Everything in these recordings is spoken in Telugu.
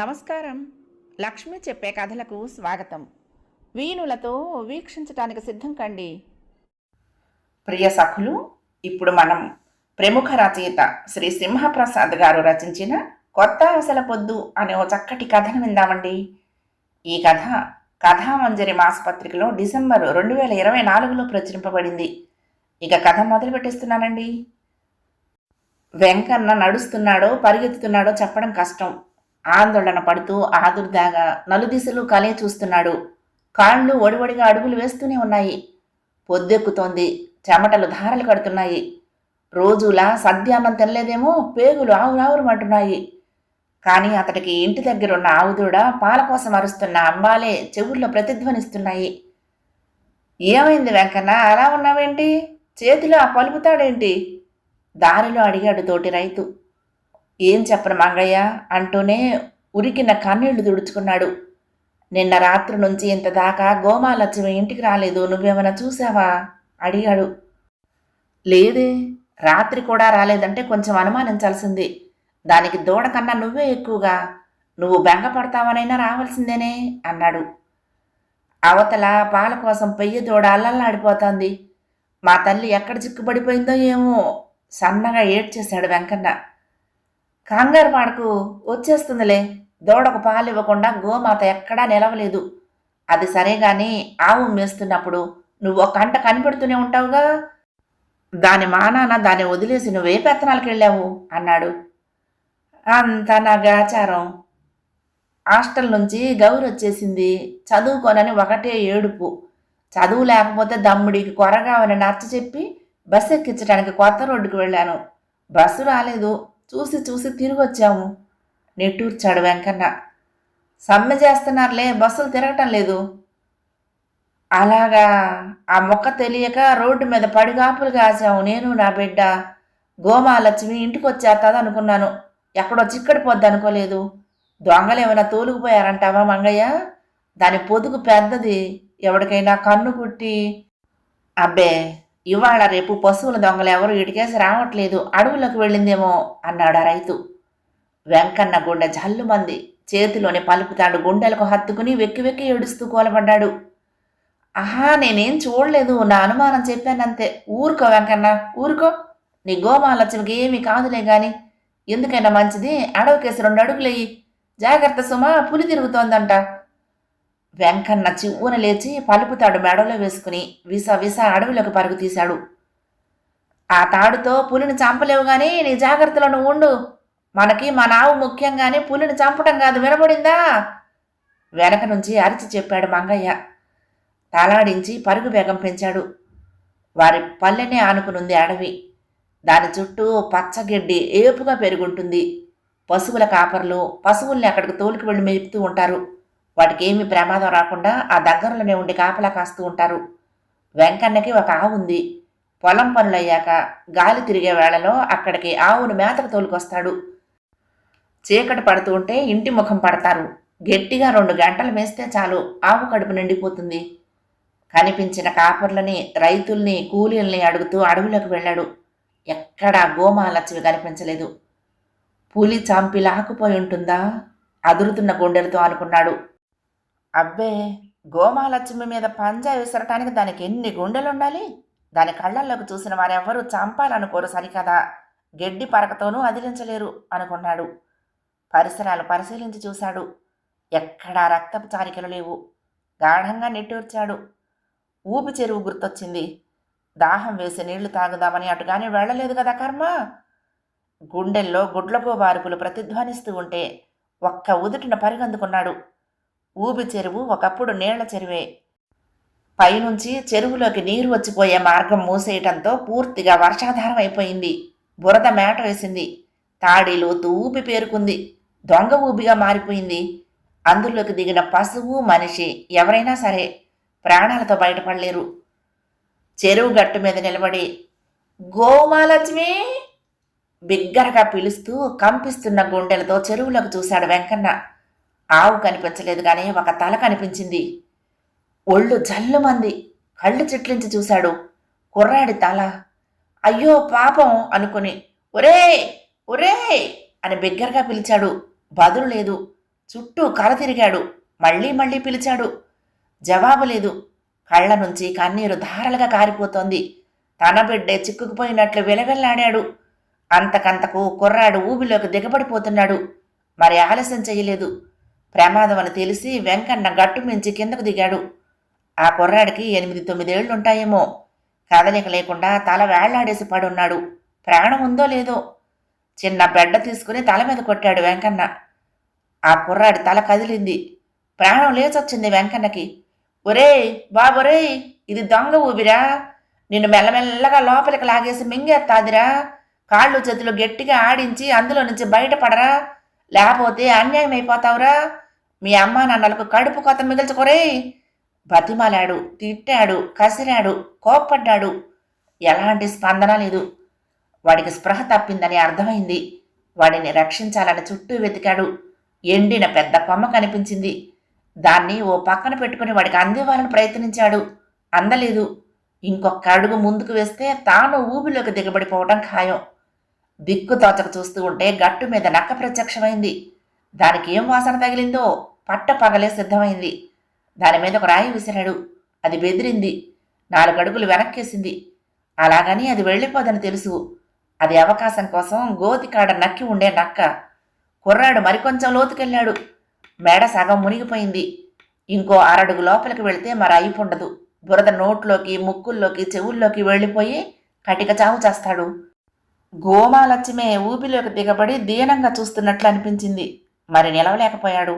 నమస్కారం. లక్ష్మి చెప్పే కథలకు స్వాగతం. వీణులతో వీక్షించటానికి సిద్ధం కండి. ప్రియ సఖులు ఇప్పుడు మనం ప్రముఖ రచయిత శ్రీ సింహప్రసాద్ గారు రచించిన కొత్త అసల పొద్దు అనే ఓ చక్కటి కథను విందామండి. ఈ కథ కథామంజరి మాసపత్రికలో డిసెంబర్ రెండు వేల ఇరవై నాలుగులో ప్రచురింపబడింది. ఇక కథ మొదలు పెట్టేస్తున్నానండి వెంకన్న నడుస్తున్నాడో పరిగెత్తుతున్నాడో చెప్పడం కష్టం. ఆందోళన పడుతూ ఆదుర్దాగా నలుదిశలు కలే చూస్తున్నాడు. కాళ్ళు ఒడివడిగా అడుగులు వేస్తూనే ఉన్నాయి. పొద్దెక్కుతోంది. చెమటలు ధారలు కడుతున్నాయి. రోజులా సద్యాన్నం తినలేదేమో పేగులు ఆవురావురమంటున్నాయి. కానీ అతడికి ఇంటి దగ్గర ఉన్న ఆవుదూడ పాల కోసం అరుస్తున్న అంబాలే చెవుల్లో ప్రతిధ్వనిస్తున్నాయి. ఏమైంది వెంకన్న? అలా ఉన్నావేంటి? చేతిలో ఆ పలుపుతాడేంటి దారిలో అడిగాడు తోటి రైతు. ఏం చెప్పను మంగయ్య? అంటూనే ఉరికిన కన్నీళ్ళు తుడుచుకున్నాడు. నిన్న రాత్రి నుంచి ఇంత దాకా గోమాలక్ష్మి ఇంటికి రాలేదు. నువ్వేమైనా చూసావా అడిగాడు. లేదే. రాత్రి కూడా రాలేదంటే కొంచెం అనుమానించాల్సింది. దానికి దూడ కన్నా నువ్వే ఎక్కువగా. నువ్వు బెంగపడతావనైనా రావాల్సిందేనే? అన్నాడు. అవతల పాల కోసం పెయ్యి దూడ అల్లల్లాడిపోతోంది. మా తల్లి ఎక్కడ చిక్కుబడిపోయిందో ఏమో సన్నగా ఏడ్చేశాడు వెంకన్న. కంగారు పాడకు వచ్చేస్తుందిలే. దూడకు పాలు ఇవ్వకుండా గోమాత ఎక్కడా నిలవలేదు. అది సరే గాని ఆవు మేస్తున్నప్పుడు నువ్వు ఒక కంట కనిపెడుతూనే ఉంటావుగా? దాని మానాన దాన్ని వదిలేసి నువ్వే పెత్తనాలకు వెళ్ళావు? అన్నాడు. అంతా నా గాచారం హాస్టల్ నుంచి గౌరి వచ్చేసింది. చదువుకోనని ఒకటే ఏడుపు. చదువు లేకపోతే దమ్ముడికి కొరగావని నచ్చ చెప్పి బస్సు ఎక్కించడానికి కొత్త రోడ్డుకు వెళ్ళాను. బస్సు రాలేదు. చూసి చూసి తిరిగి వచ్చాము. నెట్టూర్చాడు వెంకన్న. సమ్మె చేస్తున్నారులే బస్సులు తిరగటం లేదు. అలాగా ఆ మొక్క తెలియక రోడ్డు మీద పడిగాపులు కాసాము నేను నా బిడ్డ. గోమాలక్ష్మి ఇంటికి వచ్చేస్తుంది అనుకున్నాను. ఎక్కడో చిక్కడిపోద్ది అనుకోలేదు. దొంగలు ఏమైనా తోలుకుపోయారంటావా మంగయ్య? దాని పొదుగు పెద్దది. ఎవరికైనా కన్ను కుట్టి అబ్బే ఇవాళ రేపు పశువుల దొంగలు ఎవరు ఇటుకేసి రావట్లేదు అడవులకు వెళ్ళిందేమో అన్నాడు ఆ రైతు. వెంకన్న గుండె జల్లుమంది. చేతిలోని పలుపుతాడు గుండెలకు హత్తుకుని వెక్కి వెక్కి ఏడుస్తూ కోలపడ్డాడు. ఆహా నేనేం చూడలేదు నా అనుమానం చెప్పానంతే. ఊరుకో వెంకన్న ఊరుకో. నీ గోమాలక్ష్మికి ఏమీ కాదులే గాని ఎందుకైనా మంచిది అడవికేసి రెండు అడుగులేయి. జాగ్రత్త సుమా పులి తిరుగుతోందంట. వెంకన్న చివ్వున లేచి పలుపుతాడు మెడలో వేసుకుని విస విస అడవిలోకి పరుగు తీశాడు. ఆ తాడుతో పులిని చంపలేవు కానీ నీ జాగ్రత్తలో నువ్వు ఉండు. మనకి మన ఆవు ముఖ్యంగానే పులిని చంపడం కాదు వినబడిందా వెనక నుంచి అరిచి చెప్పాడు మంగయ్య. తలాడించి పరుగు వేగం పెంచాడు. వారి పల్లెనే ఆనుకునుంది అడవి. దాని చుట్టూ పచ్చగడ్డి ఏపుగా పెరుగుంటుంది. పశువుల కాపర్లు పశువుల్ని అక్కడికి తోలికి వెళ్ళి మేపుతూ ఉంటారు. వాటికి ఏమి ప్రమాదం రాకుండా ఆ దగ్గరలోనే ఉండి కాపలా కాస్తూ ఉంటారు. వెంకన్నకి ఒక ఆవు ఉంది. పొలం పనులయ్యాక గాలి తిరిగే వేళలో అక్కడికి ఆవును మేతకు తోలుకొస్తాడు. చీకటి పడుతూ ఉంటే ఇంటి ముఖం పడతారు. గట్టిగా రెండు గంటలు మేస్తే చాలు ఆవు కడుపు నిండిపోతుంది. కనిపించిన కాపర్లని రైతుల్ని కూలీల్ని అడుగుతూ అడవులకు వెళ్ళాడు. ఎక్కడా గోమాలక్ష్మి కనిపించలేదు. పులి చంపి లాక్కుపోయి ఉంటుందా? అదురుతున్న గుండెలతో అనుకున్నాడు అబ్బే గోమాలక్ష్మి మీద పంజా విసరటానికి దానికి ఎన్ని గుండెలుండాలి? దాని కళ్ళల్లోకి చూసిన వారెవ్వరూ చంపాలనుకోరు సరికదా? గడ్డి పరకతోనూ అదిలించలేరు అనుకున్నాడు. పరిసరాలు పరిశీలించి చూశాడు. ఎక్కడా రక్తపు చారికలు లేవు. గాఢంగా నెట్టూర్చాడు. ఊపి చెరువు గుర్తొచ్చింది. దాహం వేసి నీళ్ళు తాగుదామని అటుగానే వెళ్ళలేదు కదా కర్మ? గుండెల్లో గుడ్లపో వారుపులు ప్రతిధ్వనిస్తూ ఉంటే ఒక్క ఉదుటిన పరిగందుకున్నాడు. ఊబి చెరువు ఒకప్పుడు నీళ్ళ చెరువే. పైనుంచి చెరువులోకి నీరు వచ్చిపోయే మార్గం మూసేయటంతో పూర్తిగా వర్షాధారం అయిపోయింది. బురద మేట వేసింది. తాడిలోతు ఊపి పేరుకుంది. దొంగ ఊబిగా మారిపోయింది. అందులోకి దిగిన పశువు మనిషి ఎవరైనా సరే ప్రాణాలతో బయటపడలేరు. చెరువు గట్టు మీద నిలబడి గోమాలక్ష్మి! బిగ్గరగా పిలుస్తూ కంపిస్తున్న గుండెలతో చెరువులోకి చూశాడు వెంకన్న. ఆవు కనిపించలేదు కానీ ఒక తల కనిపించింది. ఒళ్ళు జల్లుమంది. కళ్ళు చిట్లించి చూశాడు. కుర్రాడి తల. అయ్యో పాపం అనుకుని ఒరే ఒరే అని బిగ్గరగా పిలిచాడు. బదులు లేదు. చుట్టూ కల తిరిగాడు. మళ్ళీ మళ్ళీ పిలిచాడు. జవాబు లేదు. కళ్ళ నుంచి కన్నీరు ధారలుగా కారిపోతోంది. తన బిడ్డే చిక్కుకుపోయినట్లు విలవెల్లాడాడు. అంతకంతకు కుర్రాడు ఊబిలోకి దిగబడిపోతున్నాడు. మరి ఆలస్యం చేయలేదు. ప్రమాదం అని తెలిసి వెంకన్న గట్టు మించి కిందకు దిగాడు. ఆ కుర్రాడికి ఎనిమిది తొమ్మిదేళ్ళుంటాయేమో కదలిక లేకుండా తల వేళ్ళాడేసి పడున్నాడు. ప్రాణం ఉందో లేదో? చిన్న బెడ్డ తీసుకుని తల మీద కొట్టాడు వెంకన్న. ఆ కుర్రాడి తల కదిలింది. ప్రాణం లేచొచ్చింది వెంకన్నకి. ఒరేయ్ బాబొరేయ్ ఇది దొంగ ఊపిరా నిన్ను మెల్లమెల్లగా లోపలికి లాగేసి మింగేస్తాదిరా కాళ్ళు చేతులు గట్టిగా ఆడించి అందులో నుంచి బయటపడరా? లేకపోతే అన్యాయం అయిపోతావురా మీ అమ్మా నాన్నలకు కడుపు కొత్త మిగిల్చుకోరేయ్ బతిమాలాడు తిట్టాడు కసిరాడు కోప్పడ్డాడు. ఎలాంటి స్పందన లేదు. వాడికి స్పృహ తప్పిందని అర్థమైంది. వాడిని రక్షించాలని చుట్టూ వెతికాడు. ఎండిన పెద్ద కొమ్మ కనిపించింది. దాన్ని ఓ పక్కన పెట్టుకుని వాడికి అందివ్వాలని ప్రయత్నించాడు. అందలేదు. ఇంకొక అడుగు ముందుకు వేస్తే తాను ఊబిలోకి దిగబడిపోవడం ఖాయం. దిక్కు తోచక చూస్తూ ఉంటే గట్టు మీద నక్క ప్రత్యక్షమైంది. దానికి ఏం వాసన తగిలిందో పట్ట పగలే సిద్ధమైంది. దాని మీద ఒక రాయి విసిరాడు. అది బెదిరింది. నాలుగడుగులు వెనక్కేసింది. అలాగని అది వెళ్ళిపోదని తెలుసు. అది అవకాశం కోసం గోతికాడ నక్కి ఉండే నక్క. కుర్రాడు మరికొంచెం లోతుకెళ్ళాడు. మేడ సగం మునిగిపోయింది. ఇంకో అరడుగు లోపలికి వెళితే మరి అయిపుండదు. బురద నోట్లోకి ముక్కుల్లోకి చెవుల్లోకి వెళ్ళిపోయి కటిక చావు చేస్తాడు. గోమాలక్ష్మే ఊపిలోకి దిగబడి దీనంగా చూస్తున్నట్లు అనిపించింది. మరి నిలవలేకపోయాడు.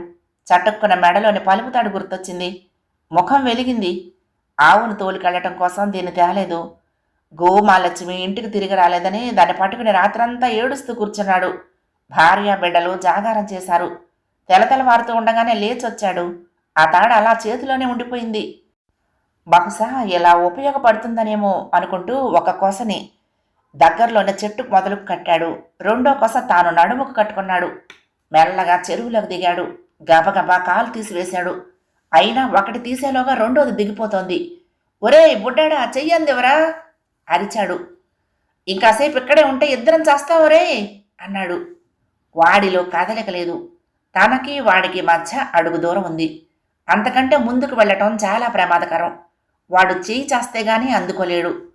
చటుక్కున మెడలోని పలుపుతాడు గుర్తొచ్చింది. ముఖం వెలిగింది. ఆవును తోలుకెళ్ళటం కోసం దీన్ని తేలేదు. గోమాలక్ష్మి ఇంటికి తిరిగి రాలేదని దాన్ని పట్టుకుని రాత్రంతా ఏడుస్తూ కూర్చున్నాడు. భార్య బిడ్డలు జాగారం చేశారు. తెలతెలవారుతూ ఉండగానే లేచొచ్చాడు. ఆ తాడ అలా చేతిలోనే ఉండిపోయింది. బహుశా ఇలా ఉపయోగపడుతుందనేమో అనుకుంటూ ఒక కొసని దగ్గరలోనే చెట్టుకు మొదలుకు కట్టాడు. రెండో కొస తాను నడుముకు కట్టుకున్నాడు. మెల్లగా చెరువులోకి దిగాడు. గబగబా కాలు తీసివేశాడు. అయినా ఒకటి తీసేలోగా రెండోది దిగిపోతోంది. ఒరేయ్ బుడ్డాడా చెయ్యందివరా? అరిచాడు. ఇంకాసేపు ఇక్కడే ఉంటే ఇద్దరం చేస్తావురే? అన్నాడు. వాడిలో కదలిక లేదు. తనకి వాడికి మధ్య అడుగు దూరం ఉంది. అంతకంటే ముందుకు వెళ్ళటం చాలా ప్రమాదకరం. వాడు చేయి చేస్తే గానీ అందుకోలేడు.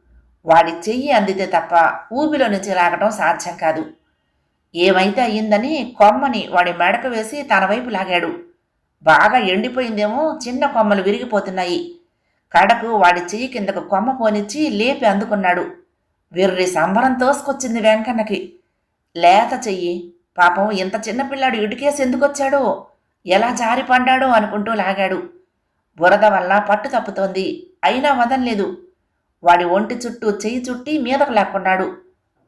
వాడి చెయ్యి అందితే తప్ప ఊబిలో నుంచి లాగటం సాధ్యం కాదు. ఏమైతే అయ్యిందని కొమ్మని వాడి మెడకు వేసి తన వైపు లాగాడు. బాగా ఎండిపోయిందేమో చిన్న కొమ్మలు విరిగిపోతున్నాయి. కడకు వాడి చెయ్యి కిందకు కొమ్మ పోనిచ్చి లేపి అందుకున్నాడు. విర్రి సంబరం తోసుకొచ్చింది వెంకన్నకి. లేత చెయ్యి. పాపం ఇంత చిన్నపిల్లాడు ఇటుకేసి ఎందుకొచ్చాడో? ఎలా జారి పడ్డాడో అనుకుంటూ లాగాడు. బురద వల్ల పట్టు తప్పుతోంది. అయినా వదనలేదు వాడి ఒంటి చుట్టూ చెయ్యి చుట్టి మీదకు లాక్కున్నాడు.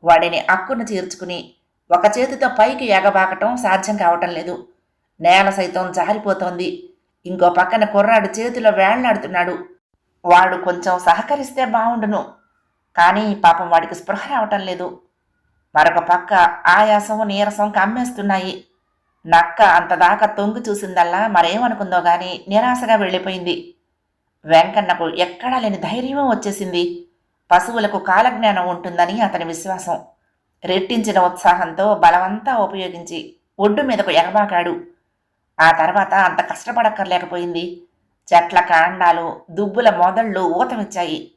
వాడిని అక్కును చేర్చుకుని ఒక చేతితో పైకి ఎగబాకటం సాధ్యం కావటం లేదు. నేల సైతం జారిపోతోంది. ఇంకో పక్కన కుర్రాడు చేతిలో వేళ్ళాడుతున్నాడు. వాడు కొంచెం సహకరిస్తే బావుండును. కానీ పాపం వాడికి స్పృహ రావటం లేదు. మరొక పక్క ఆయాసం నీరసం కమ్మేస్తున్నాయి. నక్క అంతదాకా తొంగి చూసిందల్లా మరేమనుకుందో గాని నిరాశగా వెళ్ళిపోయింది. వెంకన్నకు ఎక్కడా లేని ధైర్యం వచ్చేసింది. పశువులకు కాలజ్ఞానం ఉంటుందని అతని విశ్వాసం. రెట్టించిన ఉత్సాహంతో బలవంతా ఉపయోగించి ఒడ్డు మీదకు ఎగబాకాడు. ఆ తర్వాత అంత కష్టపడక్కర్లేకపోయింది. చెట్ల కాండాలు దుబ్బుల మొదళ్ళు ఊతమిచ్చాయి.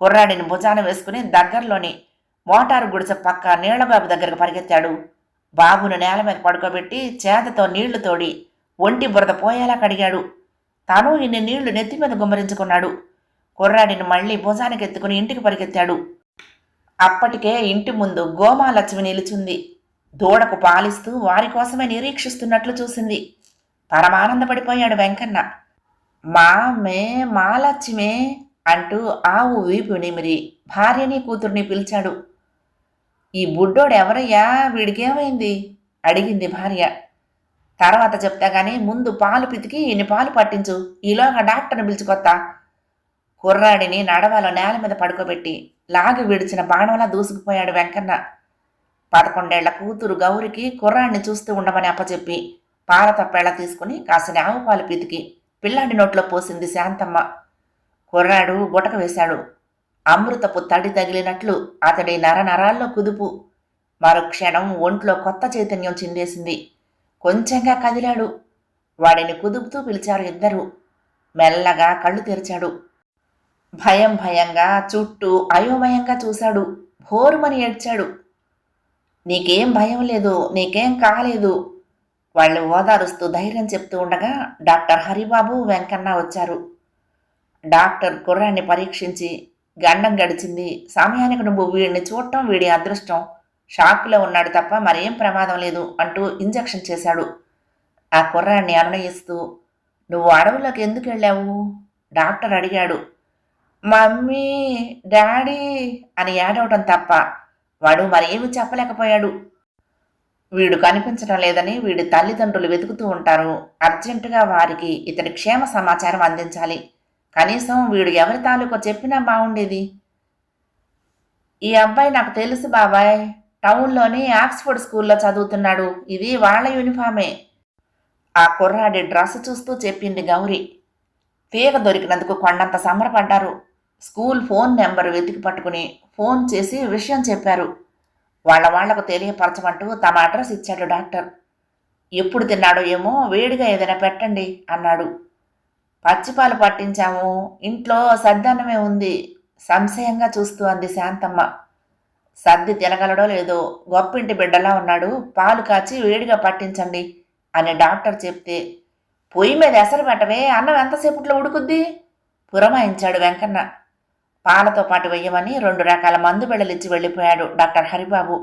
కుర్రాడిని భుజాన వేసుకుని దగ్గరలోని మోటారు గుడిసె పక్క నీళ్ళబాబు దగ్గరకు పరిగెత్తాడు. బాబును నేల మీద పడుకోబెట్టి చేతతో నీళ్ళు తోడి ఒంటి బురద పోయేలా కడిగాడు. తాను ఇన్ని నీళ్ళు నెత్తి మీద గుమ్మరించుకున్నాడు. కుర్రాడిని మళ్ళీ భుజానికి ఎత్తుకుని ఇంటికి పరిగెత్తాడు. అప్పటికే ఇంటి ముందు గోమాలక్ష్మి నిలుచుంది. దూడకు పాలిస్తూ వారి కోసమే నిరీక్షిస్తున్నట్లు చూసింది. పరమానందపడిపోయాడు వెంకన్న. మామే మాలక్ష్మే అంటూ ఆవు వీపు నిమిరి భార్యని కూతుర్ని పిలిచాడు. ఈ బుడ్డోడు ఎవరయ్యా వీడికేమైంది? అడిగింది భార్య. తర్వాత చెప్తా కానీ ముందు పాలు పితికి ఇన్ని పాలు పట్టించు. ఈలోగా డాక్టర్ని పిలుచుకొత్తా. కుర్రాడిని నడవాలో నేల మీద పడుకోబెట్టి లాగి విడిచిన బాణంలా దూసుకుపోయాడు వెంకన్న. పదకొండేళ్ళ కూతురు గౌరికి కుర్రాడిని చూస్తూ ఉండమని అప్పచెప్పి పాల తప్పేళ తీసుకుని కాసిన ఆవు పాలు పితికి. పిల్లాడి నోట్లో పోసింది శాంతమ్మ. కుర్రాడు గుటక వేశాడు. అమృతపు తడి తగిలినట్లు అతడి నరనరాల్లో కుదుపు. మరుక్షణం ఒంట్లో కొత్త చైతన్యం చిందేసింది. కొంచెంగా కదిలాడు. వాడిని కుదుపుతూ పిలిచారు ఇద్దరు. మెల్లగా కళ్ళు తెరిచాడు. భయం భయంగా చుట్టూ అయోమయంగా చూశాడు. భోరుమని ఏడ్చాడు. నీకేం భయం లేదు నీకేం కాలేదు వాళ్ళు ఓదారుస్తూ ధైర్యం చెప్తూ ఉండగా డాక్టర్ హరిబాబు వెంకన్న వచ్చారు. డాక్టర్ కుర్రాన్ని పరీక్షించి గండం గడిచింది. సమయానికి నువ్వు వీడిని చూడటం వీడి అదృష్టం. షాక్లో ఉన్నాడు తప్ప మరేం ప్రమాదం లేదు అంటూ ఇంజెక్షన్ చేశాడు. ఆ కుర్రాన్ని అనునయిస్తూ నువ్వు అడవులోకి ఎందుకు వెళ్ళావు? డాక్టర్ అడిగాడు. మమ్మీ డాడీ అని ఏడవటం తప్ప వాడు మరేమి చెప్పలేకపోయాడు. వీడు కనిపించడం లేదని వీడి తల్లిదండ్రులు వెతుకుతూ ఉంటారు. అర్జెంటుగా వారికి ఇతడి క్షేమ సమాచారం అందించాలి. కనీసం వీడు ఎవరి తాలూకో చెప్పినా బాగుండేది ఈ అబ్బాయి నాకు తెలుసు బాబాయ్. టౌన్లోని ఆక్స్ఫర్డ్ స్కూల్లో చదువుతున్నాడు. ఇది వాళ్ళ యూనిఫామే. ఆ కుర్రాడి డ్రెస్ చూస్తూ చెప్పింది గౌరి. తీగ దొరికినందుకు కొండంత సంబరపడ్డారు. స్కూల్ ఫోన్ నెంబర్ వెతికి పట్టుకుని ఫోన్ చేసి విషయం చెప్పారు. వాళ్ళ వాళ్ళకు తెలియపరచమంటూ తమ అడ్రస్ ఇచ్చాడు డాక్టర్. ఎప్పుడు తిన్నాడో ఏమో వేడిగా ఏదైనా పెట్టండి అన్నాడు. పచ్చిపాలు పట్టించాము. ఇంట్లో సద్దన్నమే ఉంది. సంశయంగా చూస్తూ అంది శాంతమ్మ. సర్ది తినగలడో లేదో గొప్పింటి బిడ్డలా ఉన్నాడు. పాలు కాచి వేడిగా పట్టించండి అని డాక్టర్ చెప్తే పొయ్యి మీద ఎసరు పెట్టవే అన్నం ఎంతసేపట్లో ఉడుకుద్ది? పురమాయించాడు వెంకన్న. పాలతో పాటు వెయ్యమని రెండు రకాల మందు బిళ్ళలిచ్చి వెళ్ళిపోయాడు డాక్టర్ హరిబాబు.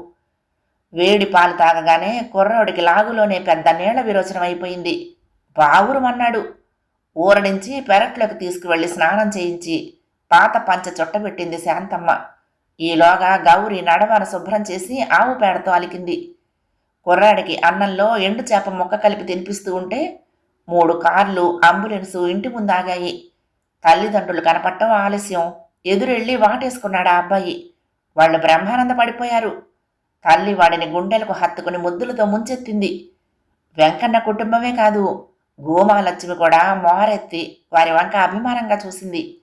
వేడి పాలు తాగగానే కుర్రోడికి లాగులోనే పెద్ద నీళ్ళ విరోచనం అయిపోయింది. బావురమన్నాడు. ఊర నుంచి పెరట్లోకి తీసుకువెళ్ళి స్నానం చేయించి పాత పంచ చుట్టబెట్టింది శాంతమ్మ. ఈలోగా గౌరి నడవన శుభ్రం చేసి ఆవు పేడతో అలికింది. కుర్రాడికి అన్నంలో ఎండు చేప ముక్క కలిపి తినిపిస్తూ ఉంటే మూడు కార్లు అంబులెన్సు ఇంటి ముందు ఆగాయి తల్లిదండ్రులు కనపట్టం ఆలస్యం. ఎదురెళ్ళి వాటేసుకున్నాడు ఆ అబ్బాయి. వాళ్ళు బ్రహ్మానంద పడిపోయారు తల్లి వాడిని గుండెలకు హత్తుకుని ముద్దులతో ముంచెత్తింది. వెంకన్న కుటుంబమే కాదు గోమాలక్ష్మి కూడా మోరెత్తి వారి వంక అభిమానంగా చూసింది.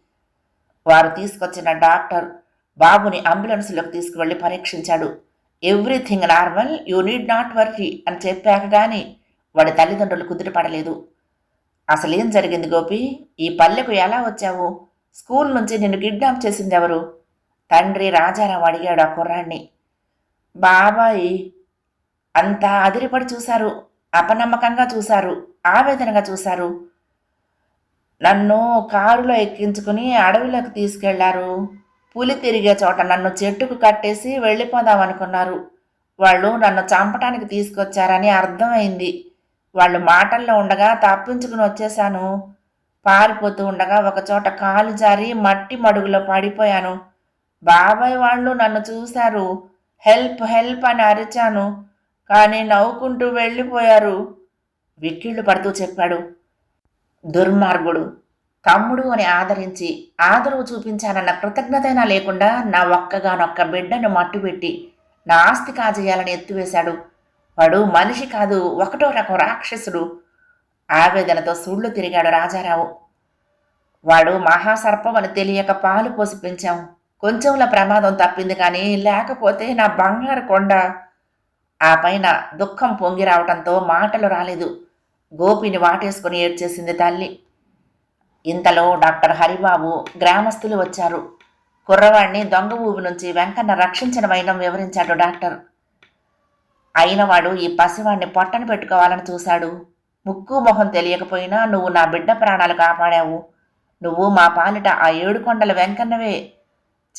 వారు తీసుకొచ్చిన డాక్టర్ బాబుని అంబులెన్స్లోకి తీసుకువెళ్ళి పరీక్షించాడు. Everything normal you need not worry అని చెప్పాక కానీ వాడి తల్లిదండ్రులు కుదిరిపడలేదు అసలేం జరిగింది గోపి? ఈ పల్లెకు ఎలా వచ్చావు? స్కూల్ నుంచి నిన్ను కిడ్నాప్ చేసింది ఎవరు? తండ్రి రాజారావు అడిగాడు ఆ కుర్రాన్ని బాబాయి అంతా అదిరిపడి చూశారు. అపనమ్మకంగా చూశారు. ఆవేదనగా చూశారు. నన్ను కారులో ఎక్కించుకుని అడవిలోకి తీసుకెళ్ళారు. పులి తిరిగే చోట నన్ను చెట్టుకు కట్టేసి వెళ్ళిపోదాం అనుకున్నారు. వాళ్ళు నన్ను చంపటానికి తీసుకొచ్చారని అర్థమైంది. వాళ్ళు మాటల్లో ఉండగా తప్పించుకుని వచ్చేశాను. పారిపోతూ ఉండగా ఒకచోట కాలు జారి మట్టి మడుగులో పడిపోయాను. బాబాయ్ వాళ్ళు నన్ను చూశారు. హెల్ప్ హెల్ప్ అని అరిచాను. కానీ నవ్వుకుంటూ వెళ్ళిపోయారు. విక్కిళ్ళు పడుతూ చెప్పాడు. దుర్మార్గుడు. తమ్ముడు అని ఆదరించి ఆదరవు చూపించానన్న కృతజ్ఞతైనా లేకుండా నా ఒక్కగానొక్క బిడ్డను మట్టుపెట్టి నా ఆస్తి కాజేయాలని ఎత్తువేశాడు. వాడు మనిషి కాదు ఒకటో రకం రాక్షసుడు. ఆవేదనతో సుళ్ళు తిరిగాడు రాజారావు. వాడు మహాసర్పం అని తెలియక పాలు పోసి పెంచాం. కొంచెంల ప్రమాదం తప్పింది కానీ లేకపోతే నా బంగారు కొండ. ఆ పైన దుఃఖం పొంగి రావటంతో మాటలు రాలేదు. గోపిని వాటేసుకుని ఏడ్చేసింది తల్లి. ఇంతలో డాక్టర్ హరిబాబు గ్రామస్తులు వచ్చారు. కుర్రవాణ్ణి దొంగ ఊబి నుంచి వెంకన్న రక్షించిన వైనం వివరించాడు డాక్టర్. అయినవాడు ఈ పసివాణ్ణి పొట్టను పెట్టుకోవాలని చూశాడు. ముక్కు మొహం తెలియకపోయినా నువ్వు నా బిడ్డ ప్రాణాలు కాపాడావు. నువ్వు మా పాలిట ఆ ఏడు కొండల వెంకన్నవే.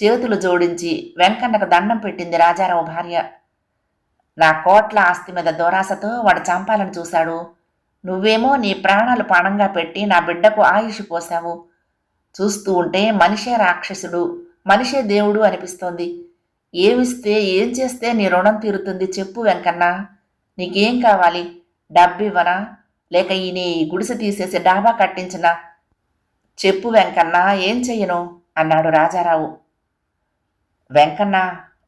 చేతులు జోడించి వెంకన్నకు దండం పెట్టింది రాజారావు భార్య. నా కోట్ల ఆస్తి మీద దురాశతో వాడు చంపాలని చూశాడు. నువ్వేమో నీ ప్రాణాలు పణంగా పెట్టి నా బిడ్డకు ఆయుష్ పోశావు. చూస్తూ ఉంటే మనిషే రాక్షసుడు మనిషే దేవుడు అనిపిస్తోంది. ఏమిస్తే ఏం చేస్తే నీ రుణం తీరుతుంది చెప్పు వెంకన్న. నీకేం కావాలి? డబ్బివ్వనా? లేక ఈయన ఈ గుడిసె తీసేసి డాబా కట్టించనా? చెప్పు వెంకన్న ఏం చెయ్యను? అన్నాడు రాజారావు. వెంకన్న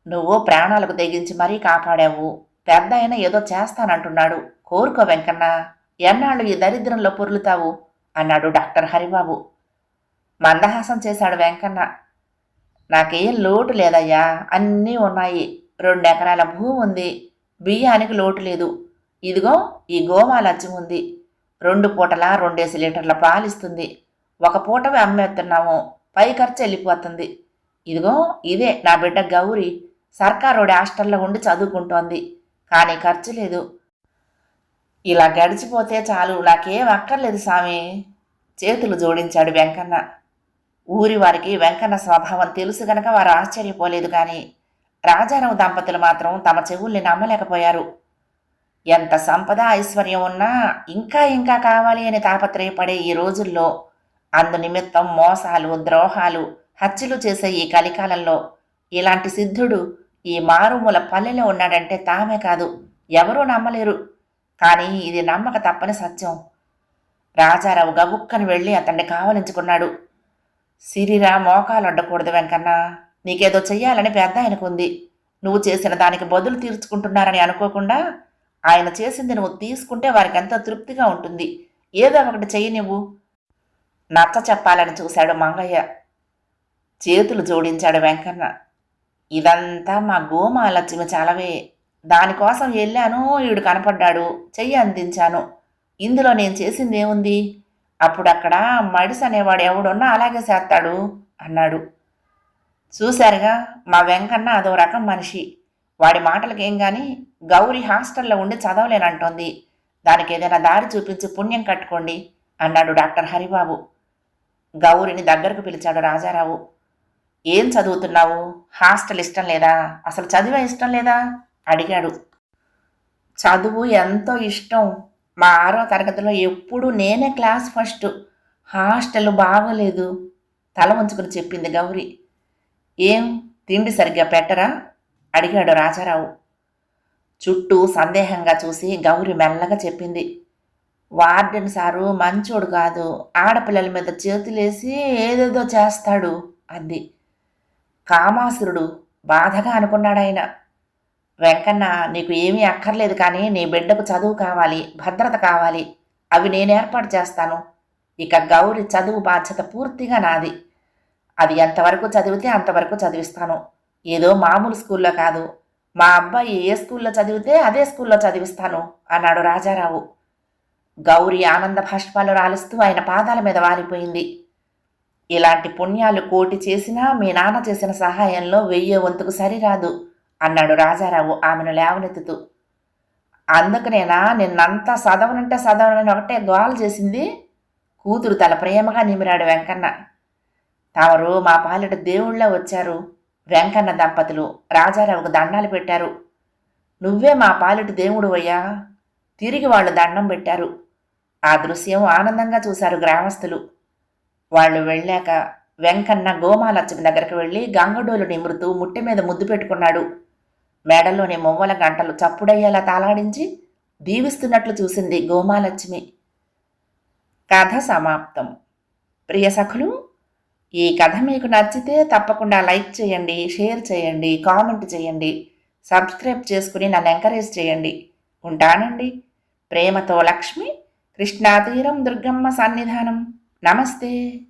నువ్వు ప్రాణాలకు తెగించి మరీ కాపాడావు. పెద్ద అయినా ఏదో చేస్తానంటున్నాడు. కోరుకో వెంకన్న. ఎన్నాళ్ళు ఈ దరిద్రంలో పొర్లుతావు? అన్నాడు డాక్టర్ హరిబాబు. మందహాసం చేశాడు వెంకన్న. నాకేం లోటు లేదయ్యా అన్నీ ఉన్నాయి. రెండు ఎకరాల భూమి ఉంది. బియ్యానికి లోటు లేదు. ఇదిగో ఈ గోమాలజ్జం ఉంది. రెండు పూటల రెండేసి లీటర్ల పాలిస్తుంది ఒక పూటవి అమ్మేస్తున్నాము. పై ఖర్చు వెళ్ళిపోతుంది. ఇదిగో ఇదే నా బిడ్డ గౌరి. సర్కారోడి హాస్టల్లో ఉండి చదువుకుంటోంది. కానీ ఖర్చు లేదు. ఇలా గడిచిపోతే చాలు. నాకేం అక్కర్లేదు స్వామి చేతులు జోడించాడు వెంకన్న. ఊరి వారికి వెంకన్న స్వభావం తెలుసు గనక వారు ఆశ్చర్యపోలేదు కానీ రాజారావు దంపతులు మాత్రం తమ చెవుల్ని నమ్మలేకపోయారు. ఎంత సంపద ఐశ్వర్యం ఉన్నా ఇంకా ఇంకా కావాలి అని తాపత్రయపడే ఈ రోజుల్లో అందు నిమిత్తం మోసాలు ద్రోహాలు హత్యలు చేసే ఈ కలికాలంలో ఇలాంటి సిద్ధుడు ఈ మారుమూల పల్లెలో ఉన్నాడంటే తామే కాదు ఎవరూ నమ్మలేరు. కానీ ఇది నమ్మక తప్పని సత్యం. రాజారావు గబుక్కని వెళ్ళి అతన్ని కావలించుకున్నాడు. సిరిరా మోకాలు అడ్డకూడదు వెంకన్న. నీకేదో చెయ్యాలని పెద్ద ఆయనకుంది. నువ్వు చేసిన దానికి బదులు తీర్చుకుంటున్నారని అనుకోకుండా ఆయన చేసింది నువ్వు తీసుకుంటే వారికి ఎంతో తృప్తిగా ఉంటుంది. ఏదో ఒకటి చెయ్యి నువ్వు. నచ్చ చెప్పాలని చూశాడు మంగయ్య. చేతులు జోడించాడు వెంకన్న. ఇదంతా మా గోమాలక్ష్మి చాలవే. దానికోసం వెళ్ళాను ఈడు కనపడ్డాడు చెయ్యి అందించాను. ఇందులో నేను చేసింది ఏముంది? అప్పుడు అక్కడ మడిసి అనేవాడు ఎవడున్నా అలాగే చేస్తాడు అన్నాడు. చూశారుగా మా వెంకన్న అదో రకం మనిషి. వాడి మాటలకేం కానీ గౌరీ హాస్టల్లో ఉండి చదవలేనంటోంది దానికి ఏదైనా దారి చూపించి పుణ్యం కట్టుకోండి అన్నాడు డాక్టర్ హరిబాబు. గౌరిని దగ్గరకు పిలిచాడు రాజారావు. ఏం చదువుతున్నావు? హాస్టల్ ఇష్టం లేదా? అసలు చదివే ఇష్టం లేదా? అడిగాడు. చదువు ఎంతో ఇష్టం. మా ఆరో తరగతిలో ఎప్పుడు నేనే క్లాస్ ఫస్ట్. హాస్టల్ బాగోలేదు. తల ఉంచుకుని చెప్పింది గౌరి. ఏం? తిండి సరిగ్గా పెట్టరా? అడిగాడు రాజారావు. చుట్టూ సందేహంగా చూసి గౌరి మెల్లగా చెప్పింది. వార్డెన్ సారు మంచోడు కాదు. ఆడపిల్లల మీద చేతులేసి ఏదేదో చేస్తాడు అంది. కామాసురుడు బాధగా అనుకున్నాడాయన. వెంకన్న నీకు ఏమీ అక్కర్లేదు కానీ నీ బిడ్డకు చదువు కావాలి భద్రత కావాలి. అవి నేను ఏర్పాటు చేస్తాను. ఇక గౌరి చదువు బాధ్యత పూర్తిగా నాది. అది ఎంతవరకు చదివితే అంతవరకు చదివిస్తాను. ఏదో మామూలు స్కూల్లో కాదు. మా అబ్బాయి ఏ స్కూల్లో చదివితే అదే స్కూల్లో చదివిస్తాను అన్నాడు రాజారావు. గౌరి ఆనంద భాష్పాలు రాలుస్తూ ఆయన పాదాల మీద వాలిపోయింది. ఇలాంటి పుణ్యాలు కోటి చేసినా మీ నాన్న చేసిన సహాయంలో వెయ్యే వంతుకు సరిరాదు. అన్నాడు రాజారావు ఆమెను లేవనెత్తుతూ. అందుకనేనా నిన్నంతా చదవనంటే చదవనని ఒకటే గోల చేసింది? కూతురు తల ప్రేమగా నిమిరాడు వెంకన్న. తమరు మా పాలిట దేవుళ్ళ వచ్చారు వెంకన్న దంపతులు. రాజారావుకు దండాలు పెట్టారు. నువ్వే మా పాలిట దేవుడు అయ్యా తిరిగి వాళ్ళు దండం పెట్టారు. ఆ దృశ్యం ఆనందంగా చూశారు గ్రామస్తులు. వాళ్ళు వెళ్ళాక వెంకన్న గోమాలక్ష్మి దగ్గరికి వెళ్ళి గంగడోలు నిమురుతూ ముట్టె మీద ముద్దు పెట్టుకున్నాడు. మేడలోని మొవ్వల గంటలు చప్పుడయ్యేలా తాలాడించి దీవిస్తున్నట్లు చూసింది గోమాలక్ష్మి. కథ సమాప్తం. ప్రియ సఖులు ఈ కథ మీకు నచ్చితే తప్పకుండా లైక్ చేయండి షేర్ చేయండి కామెంట్ చేయండి సబ్స్క్రైబ్ చేసుకుని నన్ను ఎంకరేజ్ చేయండి. ఉంటానండి. ప్రేమతో లక్ష్మి కృష్ణాతీరం దుర్గమ్మ సన్నిధానం. నమస్తే.